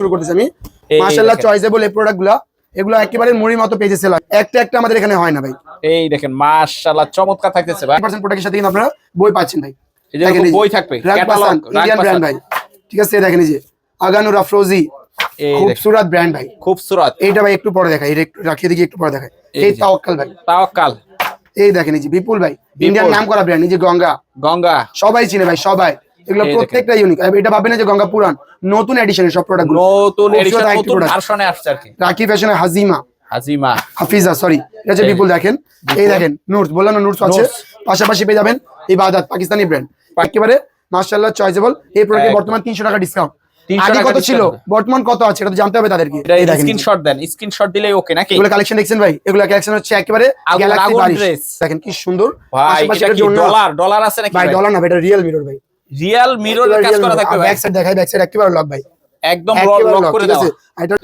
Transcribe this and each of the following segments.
শুরু করতেছি আমি। মাশাআল্লাহ। চয়েসেবল এই প্রোডাক্টগুলো এগুলো একেবারে মুড়ির মতো পেজে সেল একটা একটা আমাদের এখানে হয় না ভাই। এই দেখেন মাশাআল্লাহ চমৎকার থাকতেছে ভাই। পার্সেন্ট প্রোডাক্টের সাথে কিন্তু আপনারা বই পাচ্ছেন ভাই। এই যে বই থাকবে ক্যাটালগ ইন্ডিয়ান ব্র্যান্ড ভাই। ঠিক আছে দেখেন এই যে আগানুর আফরোজি খুবসুরত ব্র্যান্ড ভাই। খুবসুরত। এইটা ভাই একটু পরে দেখাই এটা একটু রাখিয়ে দেখি একটু পরে দেখাই। এই। তাওয়াক্কাল ভাই। তাওয়াক্কাল। এই দেখেন এই যে বিপুল ভাই। ইন্ডিয়ান নাম করা ব্র্যান্ড এই যে গঙ্গা। গঙ্গা। সবাই চিনে ভাই সবাই। এগুলো প্রত্যেকটা ইউনিক এটা ভাবেন না যে গঙ্গা পুরান। নতুন এডিশনের সব প্রোডাক্ট নতুন এডিশন নতুন ভার্সনে আসছে আর কি। রাখি ফ্যাশনের হাজিমা। হাজিমা। হাফিজা সরি এটা বিপুল দেখেন। এই দেখেন নুটস বললাম না নুটস আছে। পাশাপাশি পেয়ে যাবেন এই বাদাত পাকিস্তানি ব্র্যান্ড একেবারে মাশাআল্লাহ চয়েসেবল এই প্রোডাক্টে বর্তমান 300 টাকা ডিসকাউন্ট 300 আগে টাকা কত ছিল? বর্তমান কত আছে? এটা তো জানতে হবে তাদেরকে। স্ক্রিনশট দেন। স্ক্রিনশট দিলেই ওকে নাকি? এগুলো কালেকশন দেখছেন ভাই? এগুলো কালেকশন হচ্ছে একেবারে গ্যালাক্সি বারিশ। দেখেন কি সুন্দর। ডলার ডলার আছে নাকি ভাই ডলার না এটা রিয়েল মিরর ভাই। রিয়েল মিররের কাজ করা থাকবে ভাই। ব্যাক সাইড দেখাই ব্যাক সাইড একেবারে লক ভাই। একদম লক করে দাও এটা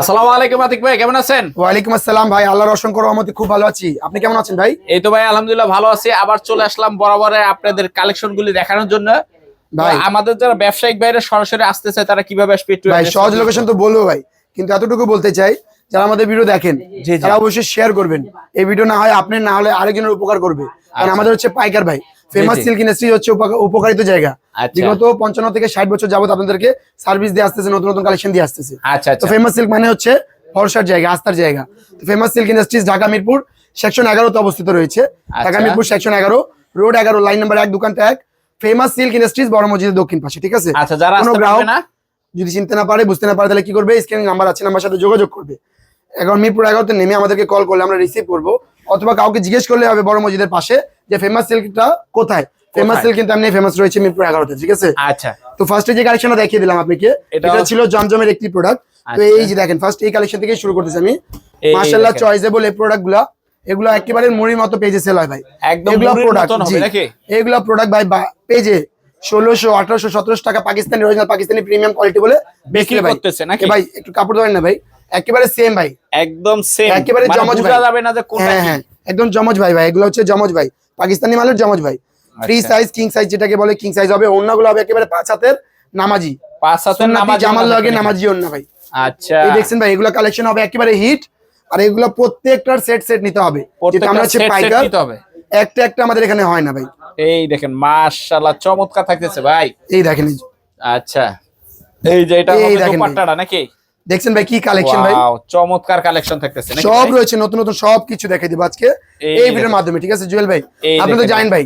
আসসালামু আলাইকুম আতিক ভাই কেমন আছেন? ওয়ালাইকুম আসসালাম ভাই আল্লাহর অসংখ্য রহমতে খুব ভালো আছি। আপনি কেমন আছেন ভাই? এই তো ভাই আলহামদুলিল্লাহ ভালো আছি। আবার চলে আসলাম বরাবরে আপনাদের কালেকশন গুলি দেখানোর জন্য। ভাই। আমাদের যারা ব্যবসায়িক বাইরে সরাসরি আসতে চায় তারা কীভাবে আসবে একটু ভাই সহজ। লোকেশন তো বলব ভাই কিন্তু এতটুকু বলতে চাই যারা আমাদের ভিডিও দেখেন। তারা অবশ্যই শেয়ার করবেন। এই ভিডিও না হয় আপনি না হলে আরেকজনের উপকার করবে। কারণ আচ্ছা। আমাদের হচ্ছে পাইকার ভাই। ফেমাস সিল্ক ইন্ডাস্ট্রি হচ্ছে উপকা- উপকারিত জায়গা। আচ্ছা। বিগত পঞ্চান্ন থেকে ষাট বছর যাবত আপনাদেরকে সার্ভিস দিয়ে আসতেছে নতুন নতুন কালেকশন দিয়ে আসতেছে। আচ্ছা তো আচ্ছা। ফেমাস সিল্ক মানে হচ্ছে ভরসার জায়গা আস্থার জায়গা। তো famous silk industries Dhaka Mirpur section এগারোতে অবস্থিত রয়েছে। ঢাকা আচ্ছা। মিরপুর সেকশন এগারো রোড এগারো লাইন নাম্বার এক দোকানটা এক। ফেমাস সিল্ক ইন্ডাস্ট্রিজ বড় মসজিদের দক্ষিণ পাশে ঠিক আছে? আচ্ছা যারা কোনো আসতে গ্রাহক না? যদি চিনতে না পারে বুঝতে না পারে তাহলে কি করবে? স্ক্রিনে নাম্বার আছে নাম্বার সাথে যোগাযোগ করবে। এখন মিরপুর এগারোতে নেমে আমাদেরকে কল করলে আমরা রিসিভ করব। অথবা কাউকে জিজ্ঞেস করলে হবে বড় মসজিদের পাশে যে ফেমাস সিল্কটা কোথায়? ফেমাস সিল্ক কিন্তু এমনি ফেমাস রয়েছে মিরপুর এগারোতে ঠিক আছে? আচ্ছা। তো ফার্স্টে যে কালেকশনটা দেখিয়ে দিলাম আপনাকে এটা- ছিল জমজমের একটি প্রোডাক্ট তো আচ্ছা। এই যে দেখেন ফার্স্ট এই কালেকশন থেকে শুরু করতেছি আমি। মাশাআল্লাহ চয়েসেবল এই প্রোডাক্টগুলা এগুলো একেবারে মুড়ির মতো পেজে সেল হয় ভাই। একদম এগুলা প্রোডাক্ট? এগুলা প্রোডাক্ট ভাই পেজে ষোলোশো আঠারোশো সতেরোশো টাকা Pakistani original Pakistani premium quality বলে বিক্রি ভাই। করতেছে নাকি? ভাই একটু কাপড় ধরেন না ভাই। একেবারে সেম ভাই। একদম সেম একেবারে জমজ বোঝা ভাই। যাবে না যে কোনটা হ্যাঁ হ্যাঁ একদম জমজ ভাই ভাই। এগুলো হচ্ছে জমজ ভাই। পাকিস্তানি মালের জমজ ভাই। ফ্রি। সাইজ কিং সাইজ যেটাকে বলে কিং সাইজ হবে। অন্যগুলো হবে একেবারে পাঁচ হাতের নামাজি। পাঁচ হাতের নামাজ জামাল লাগে নামাজি অন্য ভাই। আচ্ছা। এই দেখছেন ভাই এগুলো কালেকশন হবে একেবারে হিট আর এগুলো প্রত্যেকটার সেট সেট নিতে হবে। প্রত্যেকটা আমরা হচ্ছে পাইকার। নিতে হবে। একটা একটা আমাদের এখানে হয় না ভাই। এই দেখেন মাশাআল্লাহ চমৎকার থাকতেছে ভাই। এই দেখেন আচ্ছা। এই যে এটা হবে দোপাট্টাটা নাকি? দেখছেন ভাই কি কালেকশন ভাই? চমৎকার কালেকশন থাকতেছে সব রয়েছে নতুন নতুন সব কিছু দেখাই দিব আজকে। এই ভিডিওর মাধ্যমে ঠিক আছে জুয়েল ভাই? আপনি তো জানেন ভাই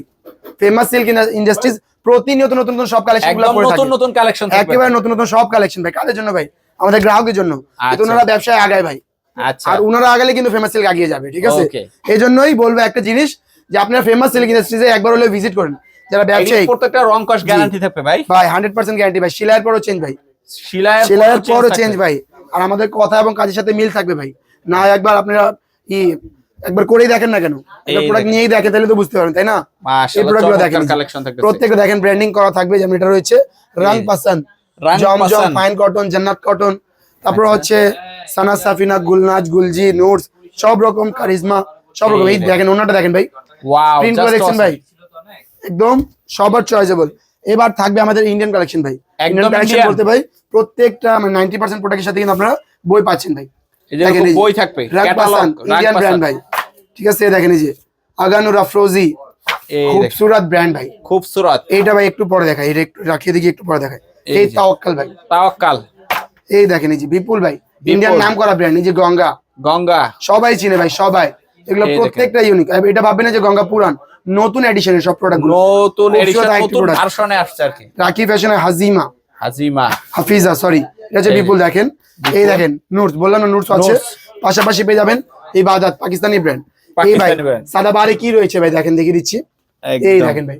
ফেমাস সিল্ক ইন্ডাস্ট্রিজ প্রতিনিয়ত নতুন নতুন সব কালেকশনগুলো করে নতুন থাকে। নতুন কালেকশন থাকবে। একেবারে নতুন নতুন সব কালেকশন ভাই। কাদের জন্য ভাই? আমাদের গ্রাহকের জন্য। আচ্ছা। কিন্তু ওনারা ব্যবসায় আগায় ভাই। আচ্ছা। আর ওনারা আগালে কিন্তু ফেমাস সিল্ক আগিয়ে যাবে ঠিক আছে? এই জন্যই বলব একটা জিনিস যে আপনারা ফেমাস সিল্ক ইন্ডাস্ট্রিজে একবার হলে ভিজিট করেন। যারা ব্যবসায়ী। প্রত্যেকটা রং কস গ্যারান্টি থাকবে ভাই? ভাই হান্ড্রেড পার্সেন্ট গ্যারান্টি ভাই। সেলাইয়ের পরও চেঞ্জ ভাই। সেলাইয়ের পরও চেঞ্জ ভাই। আর আমাদের কথা এবং কাজের সাথে মিল থাকবে ভাই। না একবার আপনারা ই একবার করেই দেখেন না কেন? প্রোডাক্ট নিয়েই দেখে তাহলে তো বুঝতে পারেন তাই না? এই মাশাআল্লাহ প্রোডাক্টগুলো দেখেন প্রত্যেকটা দেখেন ব্র্যান্ডিং করা থাকবে যেমন এটা রয়েছে রাং পাসান Zamzam. Fine cotton Jannat cotton তারপর আচ্ছা। হচ্ছে সানা সাফিনা গুলনাজ গুলজি নোটস সব রকম কারিজমা সব রকম। এই দেখেন। ওনাটা দেখেন ভাই। ওয়াও প্রিন্ট দেখছেন ভাই? একদম সবার চয়েসেবল এবার থাকবে আমাদের ইন্ডিয়ান কালেকশন ভাই। একদম কালেকশন বলতে ভাই প্রত্যেকটা মানে নাইনটি পার্সেন্ট প্রোডাক্টের সাথে কিন্তু আপনারা বই পাচ্ছেন ভাই। দেখেন বই থাকবে ক্যাটালগ ইন্ডিয়ান ব্র্যান্ড ভাই। ঠিক আছে দেখেন এই যে আগানুর আফরোজি খুবসুরত ব্র্যান্ড ভাই। খুবসুরত। এইটা ভাই একটু পরে দেখাই এটা একটু রাখিয়ে দেখি একটু পরে দেখাই। এই এই তাওয়াক্কাল ভাই। তাওয়াক্কাল। এই দেখেন এই যে বিপুল ভাই। ইন্ডিয়ান নাম করা ব্র্যান্ড এই যে গঙ্গা। গঙ্গা। সবাই চিনে ভাই সবাই। এগুলো প্রত্যেকটা ইউনিক এটা ভাববেন না যে গঙ্গা পুরান নতুন এডিশনের সব প্রোডাক্ট নতুন এডিশন নতুন ভার্সনে আসছে আর কি। রাখি ফ্যাশনের হাজিমা। হাজিমা। হাফিজা সরি এটা যে। বিপুল দেখেন এই দেখেন নুটস বললাম না নুটস আছে। পাশাপাশি পেয়ে যাবেন এই বাদাত পাকিস্তানি ব্র্যান্ড এই ভাই। সাদা বারে কি রয়েছে ভাই? দেখেন দেখিয়ে দিচ্ছি। এই দেখেন ভাই।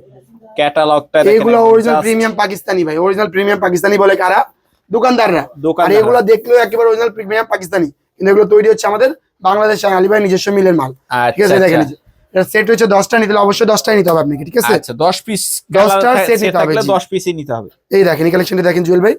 ক্যাটালগটা এইগুলো অরিজিনাল প্রিমিয়াম পাকিস্তানি ভাই। অরিজিনাল প্রিমিয়াম পাকিস্তানি বলে কারা? দোকানদাররা। আর এগুলো দেখলেও একেবারে অরিজিনাল প্রিমিয়াম পাকিস্তানি। কিন্তু এগুলো তৈরি হচ্ছে আমাদের বাংলাদেশ আলী ভাই নিজস্ব মিলের মাল। ঠিক আছে আচ্ছা, দেখেন আচ্ছা। এটা সেট হচ্ছে দশটা নিতে হলে অবশ্যই দশটাই নিতে হবে আপনাকে ঠিক আছে? আচ্ছা 10 পিস দশটার set নিতে হবে। 10 পিসই নিতে হবে। এই দেখেন এই কালেকশনটা দেখেন জুয়েল ভাই।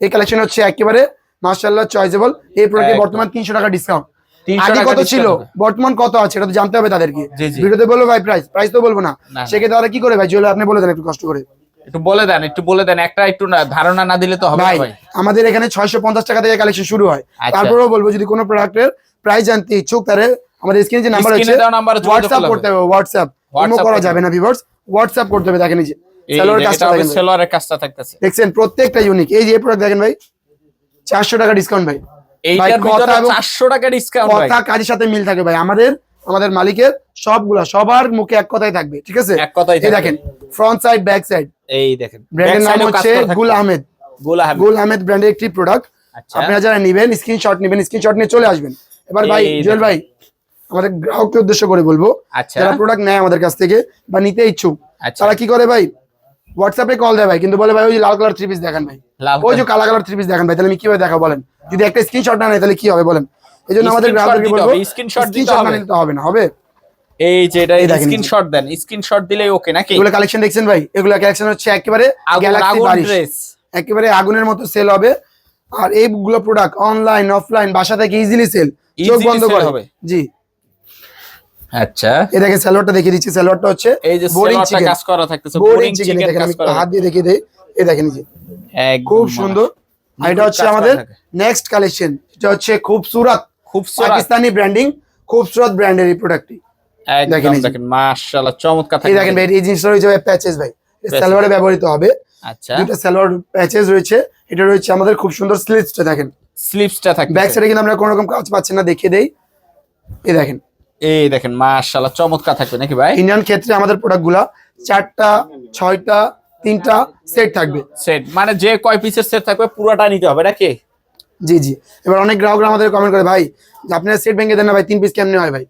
এই কালেকশন হচ্ছে একেবারে মাশাআল্লাহ চয়েসেবল এই প্রোডাক্টে বর্তমান তিনশো টাকা ডিসকাউন্ট 300 আগে কত ছিল? বর্তমান কত আছে? এটা তো জানতে হবে তাদেরকে। ভিডিওতে বলব ভাই প্রাইস প্রাইস তো বলব না। সেক্ষেত্রে তাহলে কি করে ভাই? জুয়েল আপনি বলে দেন একটু কষ্ট করে। একটু বলে দেন একটু বলে দেন। একটা একটু ধারণা না দিলে তো হবে ভাই আমাদের এখানে ছয়শো পঞ্চাশ টাকা থেকে কালেকশন শুরু হয়। আচ্ছা। তারপরেও বলব যদি কোনো প্রোডাক্টের প্রাইস জানতে ইচ্ছুক তাহলে আমাদের স্ক্রিনে যে নাম্বার আছে হোয়াটসঅ্যাপ করতে হবে হোয়াটসঅ্যাপ ইমো করা যাবে না ভিউয়ার্স হোয়াটসঅ্যাপ করতে হবে দেখেন এই যে সেলোয়ার কাজটা দেখেন সেলোয়ারের কাজটা থাকতেছে। দেখছেন প্রত্যেকটা ইউনিক এই যে এই প্রোডাক্ট দেখেন ভাই চারশো টাকা ডিসকাউন্ট ভাই। এইটার ভিতরে এবং- চারশো টাকা ডিসকাউন্ট ভাই। কথা কাজের সাথে মিল থাকে ভাই। আমাদের আমাদের মালিকের সবগুলা সবার মুখে এক কথাই থাকবে ঠিক আছে? এক কথাই থাকবে। দেখেন ফ্রন্ট সাইড ব্যাক সাইড এই দেখেন ব্র্যান্ডের নাম হচ্ছে গুল আহমেদ। গুল আহমেদ। গুল আহমেদ ব্র্যান্ডের একটি প্রোডাক্ট আচ্ছা। আপনারা যারা নেবেন স্ক্রিনশট নেবেন স্ক্রিনশট নিয়ে চলে আসবেন। এবার ভাই জুয়েল ভাই আমাদের গ্রাহককে উদ্দেশ্য করে বলব আচ্ছা। যারা প্রোডাক্ট নেয় আমাদের কাছ থেকে বা নিতে ইচ্ছুক আচ্ছা। তারা কি করে ভাই? হোয়াটসঅ্যাপে কল দেয় ভাই কিন্তু বলে ভাই ওই লাল কালার থ্রি পিস দেখান ভাই। ওই যে কালা কালার থ্রি পিস দেখান ভাই তাহলে আমি কীভাবে দেখাবো বলেন? যদি একটা স্ক্রিনশট না নেয় তাহলে কি হবে বলেন? এই জন্য আমাদের গ্রাহকদেরকে বলব দিতে স্ক্রিনশট না হবে। না হবে? এই যে এটা স্ক্রিনশট দেন স্ক্রিনশট দিলেই ওকে নাকি? এগুলো কালেকশন দেখছেন ভাই? এগুলো কালেকশন হচ্ছে একেবারে গ্যালাক্সি বারিশ। একেবারে আগুনের মতো সেল হবে। আর এইগুলো প্রোডাক্ট অনলাইন অফলাইন বাসা থেকে ইজিলি সেল চোখ বন্ধ করে। হবে। জি। আচ্ছা। দেখেন স্যালোয়ারটা দেখিয়ে দিচ্ছি। স্যালোয়ারটা হচ্ছে এই যে বোরিং চিকেন কাজ করা থাকতেছে বোরিং চিকেন দেখেন আমি হাত দিয়ে দেখিয়ে দেই। এই দেখেন যে। খুব সুন্দর। আর এটা হচ্ছে আমাদের নেক্সট কালেকশন এটা হচ্ছে খুবসুরত খুব সুরাত। পাকিস্তানি ব্র্যান্ডিং খুবসুরত ব্র্যান্ডের এই প্রোডাক্টটি দেখেন। দেখেন মাশাআল্লাহ চমৎকার থাকে দেখেন ভাই এই জিনিসটা রয়েছে প্যাচেস ভাই। সালোয়ারে ব্যবহৃত হবে। আচ্ছা। দুটো সালোয়ার প্যাচেস রয়েছে। এটা রয়েছে আমাদের খুব সুন্দর স্লিভসটা দেখেন। স্লিপসটা থাকে ব্যাক সাইডে কিন্তু আমরা কোনো রকম কাজ পাচ্ছেন না দেখিয়ে দেই। এই দেখেন। এই দেখেন মাশাআল্লাহ চমৎকার থাকবে নাকি ভাই? ইন্ডিয়ান ক্ষেত্রে আমাদের প্রোডাক্টগুলা চারটা ছয়টা তিনটা সেট থাকবে। সেট মানে যে কয় পিসের সেট থাকবে পুরোটা নিতে হবে নাকি? জি জি। এবার অনেক গ্রাহকরা আমাদের কমেন্ট করে ভাই আপনার সেট ভেঙে দেন না ভাই তিন পিস কেমনে হয় ভাই?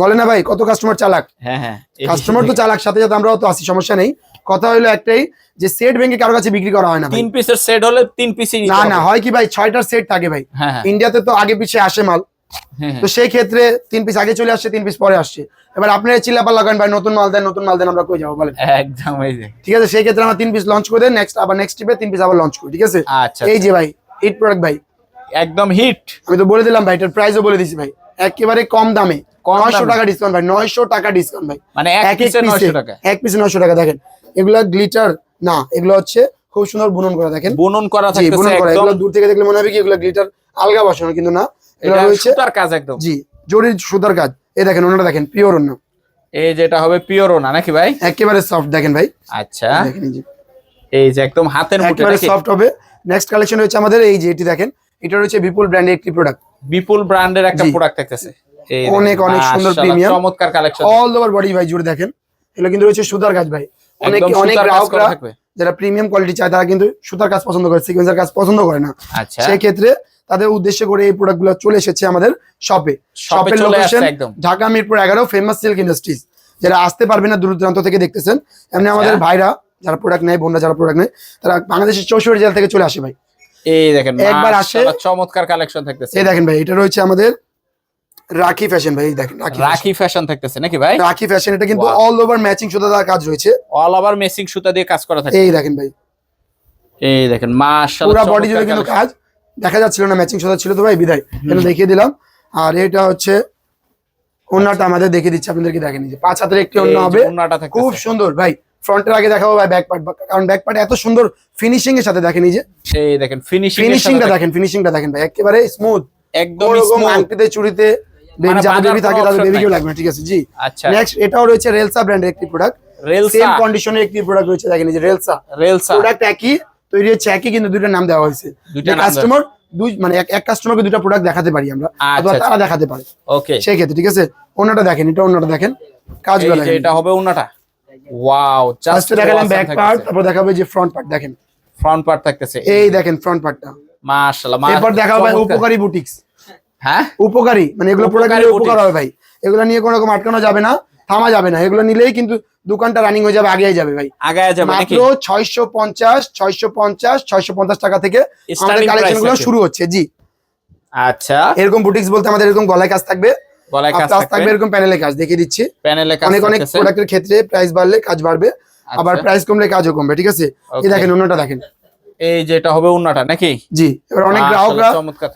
বলে না ভাই কত কাস্টমার চালাক? হ্যাঁ হ্যাঁ কাস্টমার তো চালাক সাথে সাথে আমরাও তো আসি সমস্যা নেই। কথা হলো একটাই যে সেট ভেঙে কারও কাছে বিক্রি করা হয় না ভাই। তিন পিসের সেট হলে তিন পিসই না না হয় কি ভাই ছয়টার সেট থাকে ভাই। হ্যাঁ হ্যাঁ। ইন্ডিয়াতে তো আগে পিছিয়ে আসে মাল। তো সেই ক্ষেত্রে তিন পিস আগে চলে আসছে তিন পিস পরে আসছে। এবার আপনারা চিল্লাপাল লাগান ভাই নতুন মাল দেন নতুন মাল দেন আমরা কই যাব বলেন? একদম এই যে। ঠিক আছে সেই ক্ষেত্রে আমরা তিন পিস লঞ্চ করে দেন নেক্সট আবার নেক্সট টিপে তিন পিস আবার লঞ্চ করি ঠিক আছে? আচ্ছা এই যে ভাই হিট প্রোডাক্ট ভাই। একদম হিট আমি তো বলে দিলাম ভাই এটার প্রাইসও বলে দিছি ভাই। একেবারে কম দামে নয়শো। টাকা ডিসকাউন্ট ভাই নয়শো টাকা ডিসকাউন্ট ভাই। মানে এক পিসে 900 টাকা। এক পিসে নয়শো টাকা দেখেন। এগুলা গ্লিটার না এগুলো হচ্ছে খুব সুন্দর বুনন করা দেখেন। বুনন করা থাকে বুনন করা একদম। এগুলো দূর থেকে দেখলে মনে হবে কি এগুলো গ্লিটার আলগা বসানো কিন্তু না। এটা রয়েছে সুতার কাজ একদম। জি জরির সুতার কাজ। এই দেখেন ওনারা দেখেন পিওর অন্য এই যেটা হবে পিওর না নাকি ভাই? একেবারে সফট দেখেন ভাই। আচ্ছা। দেখেন এই যে। একদম হাতের মুঠে একেবারে সফট হবে। নেক্সট কালেকশন রয়েছে আমাদের এই যে এটি দেখেন। এটা রয়েছে বিপুল ব্র্যান্ডের একটি প্রোডাক্ট বিপুল ব্র্যান্ডের একটা প্রোডাক্ট থাকতেছে অনেক, অনেক সুন্দর premium। চমৎকার কালেকশন অল ওভার বডি ভাই জুড়ে দেখেন। এগুলো কিন্তু রয়েছে সুতার কাজ ভাই। অনেক অনেক গ্রাহকরা থাকবে। যারা প্রিমিয়াম কোয়ালিটি চায় তারা কিন্তু সুতার কাজ পছন্দ করে সিকোয়েন্সের কাজ পছন্দ করে না। আচ্ছা। সেই ক্ষেত্রে তাদের উদ্দেশ্য করে এই প্রোডাক্টগুলো চলে এসেছে আমাদের শপে শপে শপের লোকেশন ঢাকা মিরপুর এগারো ফেমাস সিল্ক ইন্ডাস্ট্রিজ যারা আসতে পারবে না দূর দূরান্ত থেকে দেখতেছেন এমনি আমাদের আচ্ছা। ভাইরা যারা প্রোডাক্ট নেয় বোনরা যারা প্রোডাক্ট নেয় তারা বাংলাদেশের চৌষট্টি জেলা থেকে চলে আসে ভাই। এই দেখেন একবার আসে- চমৎকার কালেকশন থাকতেছে। এই দেখেন ভাই এটা রয়েছে আমাদের রাখি ফ্যাশন ভাই দেখেন রাখি ফ্যাশন থাকতেছে নাকি ভাই? রাখি ফ্যাশন এটা কিন্তু অল ওভার ম্যাচিং সুতা দেওয়ার কাজ রয়েছে। অল ওভার মেসিং সুতা দিয়ে কাজ করা থাকে। এই দেখেন ভাই। এই দেখেন মাশাআল্লাহ পুরো বডি জুড়ে কিন্তু কাজ। দেখা যাচ্ছিল না ম্যাচিং সুতা ছিল তো ভাই বিদায়। এটা দেখিয়ে দিলাম। আর এটা হচ্ছে ওন্নাটা আমাদের দেখিয়ে দিচ্ছি আপনাদেরকে দেখেন যে পাঁচ হাতের একটি। অন্য হবে। খুব সুন্দর ভাই। ফ্রন্টের আগে দেখাবো ভাই ব্যাক পার্ট কারণ ব্যাক পার্ট এত সুন্দর ফিনিশিং এর সাথে দেখেন এই যে। এই দেখেন ফিনিশিং ফিনিশিংটা দেখেন। ফিনিশিংটা দেখেন ভাই। একেবারে স্মুথ একদম আংটিতে চুড়িতে বেবি যাদের বেবি থাকে তাদের বেবি কেউ লাগবে ঠিক আছে জি। আচ্ছা। নেক্সট এটাও রয়েছে রেলসা ব্র্যান্ডের একটি প্রোডাক্ট রেলসা সেম কন্ডিশনের একটি প্রোডাক্ট রয়েছে দেখেন যে রেলসা রেলসা প্রোডাক্ট একই তৈরি হচ্ছে একই কিন্তু দুইটা নাম দেওয়া হয়েছে। দেওয়া কাস্টমার দুই মানে এক কাস্টমারকে দুইটা প্রোডাক্ট দেখাতে পারি আমরা আচ্ছা, অথবা আচ্ছা। তারা দেখাতে পারে। ওকে সেই ক্ষেত্রে ঠিক আছে অন্যটা দেখেন এটা অন্যটা দেখেন কাজগুলো দেখেন। এটা হবে ওন্নাটা ওয়াও জাস্ট দেখালাম ব্যাক পার্ট তারপর দেখাবে যে ফ্রন্ট পার্ট দেখেন। ফ্রন্ট পার্ট থাকতেছে। এই দেখেন ফ্রন্ট পার্টটা মাশাআল্লাহ এরপর দেখাবো উপকারী বুটিক্স হ্যাঁ? উপকারী। মানে এগুলো প্রোডাক্ট উপকারী হবে ভাই। এগুলো নিয়ে কোনো রকম আটকানো যাবে না থামা যাবে না। এগুলো নিলেই কিন্তু দোকানটা রানিং হয়ে যাবে আগেই যাবে ভাই। যাবে মাত্র ছয়শো পঞ্চাশ ছয়শো পঞ্চাশ ছয়শো পঞ্চাশ টাকা থেকে আমাদের কালেকশনগুলো শুরু হচ্ছে জি। আচ্ছা। এরকম বুটিক্স বলতে আমাদের এরকম গলায় কাজ থাকবে। গলায় কাজ থাকবে এরকম প্যানেলে কাজ দেখিয়ে দিচ্ছি। প্যানেলে কাজ অনেক অনেক প্রোডাক্টের ক্ষেত্রে প্রাইস বাড়লে কাজ বাড়বে আবার আচ্ছা। প্রাইস কমলে কাজও কমবে ঠিক আছে? এই দেখেন অন্যটা দেখেন। এই যে এটা হবে ওন্নাটা নাকি? জি এবার অনেক গ্রাহকরা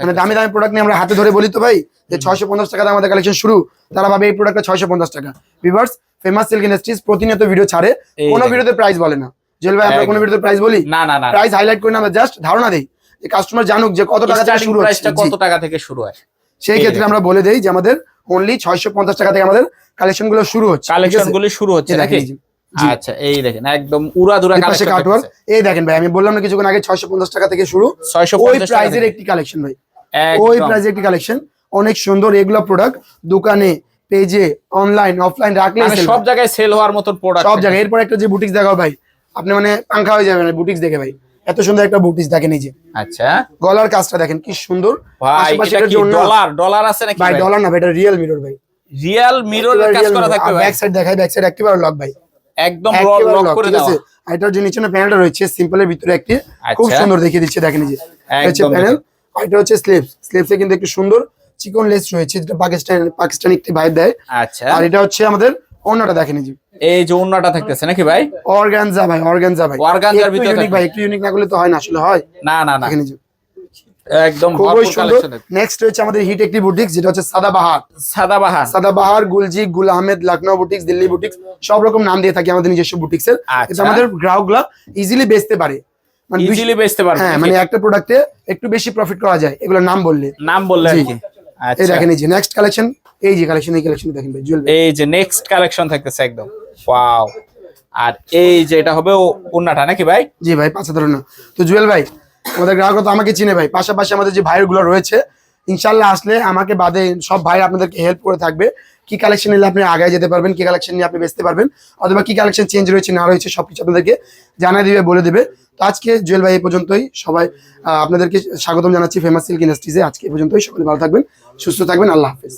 মানে দামি দামি প্রোডাক্ট নিয়ে আমরা হাতে ধরে বলি তো ভাই যে ছয়শো পঞ্চাশ টাকা আমাদের কালেকশন শুরু তারা ভাবে এই প্রোডাক্টটা ছয়শো পঞ্চাশ টাকা। ভিভার্স ফেমাস সিল্ক ইন্ডাস্ট্রিজ প্রতিনিয়ত ভিডিও ছাড়ে কোনো। ভিডিওতে প্রাইস বলে না। জুয়েল ভাই আমরা কোনো। ভিডিওতে প্রাইস বলি? না না না। প্রাইস হাইলাইট করে না আমরা জাস্ট ধারণা দেই যে কাস্টমার জানুক যে কত টাকা থেকে শুরু হচ্ছে। প্রাইসটা কত টাকা থেকে শুরু হয়? সেই ক্ষেত্রে আমরা বলে দেই যে আমাদের অনলি ছয়শো পঞ্চাশ টাকা থেকে আমাদের কালেকশনগুলো শুরু হচ্ছে কালেকশন গুলি শুরু হচ্ছে নাকি। আচ্ছা এই দেখেন একদম উড়াধুরা পাশে কাটওয়ার্ক কালেকশন এই দেখেন ভাই আমি বললাম না কিছুক্ষণ আগে ছয়শো পঞ্চাশ টাকা থেকে শুরু। 650 ওই প্রাইজের একটি কালেকশন ভাই। ওই প্রাইজের একটি কালেকশন অনেক সুন্দর এগুলো প্রোডাক্ট দোকানে পেজে অনলাইন অফলাইন রাখলে মানে সব জায়গায় সেল হওয়ার মতন প্রোডাক্ট সব জায়গায়। এরপর একটা যে বুটিক্স দেখাও ভাই আপনি মানে পাঙ্খা হয়ে যাবেন বুটিক্স দেখে ভাই। এত সুন্দর একটা বুটিক্স দেখেন এই যে। আচ্ছা। গলার কাজটা দেখেন কি সুন্দর। ভাই এটা কি ডলার ডলার আছে নাকি ভাই ডলার না ভাই এটা রিয়েল মিরর ভাই। রিয়েল মিররের কাজ করা থাকবে ভাই। ব্যাক সাইড দেখাই ব্যাক সাইড একেবারে লক ভাই। একদম লক করে ঠিক দাও আছে? আর এটার যে নিচে প্যানেলটা রয়েছে সিম্পলের ভিতরে একটি খুব আচ্ছা। সুন্দর দেখিয়ে দিচ্ছে দেখেন এই যে। হচ্ছে প্যানেল এটা হচ্ছে স্লিপস স্লিপসে কিন্তু একটু সুন্দর চিকন লেস রয়েছে যেটা পাকিস্তান পাকিস্তানি একটি ভাইব দেয়। আচ্ছা। আর এটা হচ্ছে আমাদের অন্যটা দেখেন এই যে। এই যে অন্যটা থাকতেছে নাকি ভাই? অর্গানজা ভাই অর্গানজা ভাই। Organza র ভিতরে। ভাই একটু ইউনিক না করলে তো হয় না আসলে হয়। না না না। দেখেন যে। একদম খুবই সুন্দর। নেক্সট রয়েছে আমাদের হিট একটি বুটিক্স যেটা হচ্ছে সাদাবাহার। সাদা বাহার সাদাবাহার গুলজি গুল আহমেদ লখনৌ বুটিক্স দিল্লি বুটিক্স সব রকম নাম দিয়ে থাকি আমাদের নিজস্ব বুটিক্স এর। আচ্ছা। আমাদের গ্রাহকরা ইজিলি বেচতে পারে। মানে ইজিলি বেচতে পারবে। হ্যাঁ মানে একটা প্রোডাক্টে একটু বেশি প্রফিট করা যায়। এগুলোর নাম বললে। নাম বললে আর। কি। এই আচ্ছা। দেখেন এই যে নেক্সট কালেকশন এই যে কালেকশন এই কালেকশন দেখেন ভাই জুয়েল এই যে নেক্সট কালেকশন থাকতেছে একদম। ওয়াও আর এই যে এটা হবে ও- ওন্নাটা নাকি ভাই? জি ভাই পাঁচ হাজার তো জুয়েল ভাই আমাদের গ্রাহক তো আমাকে চিনে ভাই। পাশাপাশি আমাদের যে ভাইয়েরগুলো রয়েছে, ইনশাল্লাহ আসলে আমাকে বাদে সব ভাই আপনাদেরকে হেল্প করে থাকবে। কি কালেকশন নিলে আপনি আগে যেতে পারবেন, কি কালেকশন নিয়ে আপনি বেচতে পারবেন, অথবা কি কালেকশন চেঞ্জ রয়েছে, না রয়েছে, সবকিছু আপনাদেরকে জানিয়ে দিবে, বলে দিবে। তো আজকে জুয়েল ভাই এই পর্যন্তই। সবাই আপনাদেরকে স্বাগতম জানাচ্ছি ফেমাস সিল্ক ইন্ডাস্ট্রিজে আজকে এই পর্যন্তই। সকলে ভালো থাকবেন, সুস্থ থাকবেন। আল্লাহ হাফেজ।